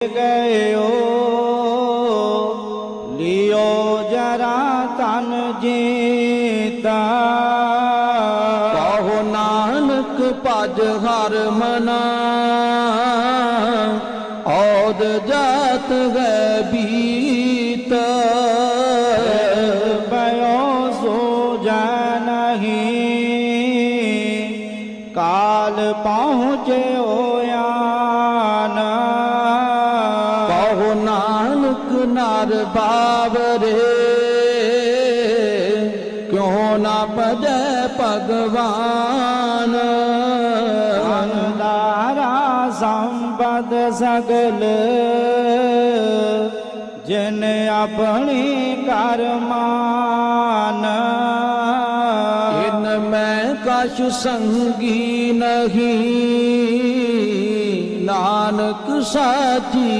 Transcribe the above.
ਗਇਓ ਲਿਓ ਜਰਾ ਤਨ ਜੀਤਾ। ਕਹੋ ਨਾਨਕ ਭਜ ਹਰ ਮਨਾ। ਔਦ ਜਾਤ ਹੈ ਬੀਤ। ਬਇਓ ਸੋ ਨਹੀਂ ਕਾਲ ਪਹੁੰਚਿਓ ਆਨ ਕਹੋ ਨਾਨਕ ਨਰ ਬਾਵਰੇ। ਕਿਉ ਨਾ ਭਜੈ ਭਗਵਾਨ। ਅੰਦਾਰਾ ਸੰਬਦ ਸਗਲ। ਜਿਨ ਆਪਣੀ ਕਰਮਾਨ ਇਨ ਮੈਂ ਕਛ ਸੰਗੀ ਨਹੀਂ। ਨਾਨਕ ਸਾਚੀ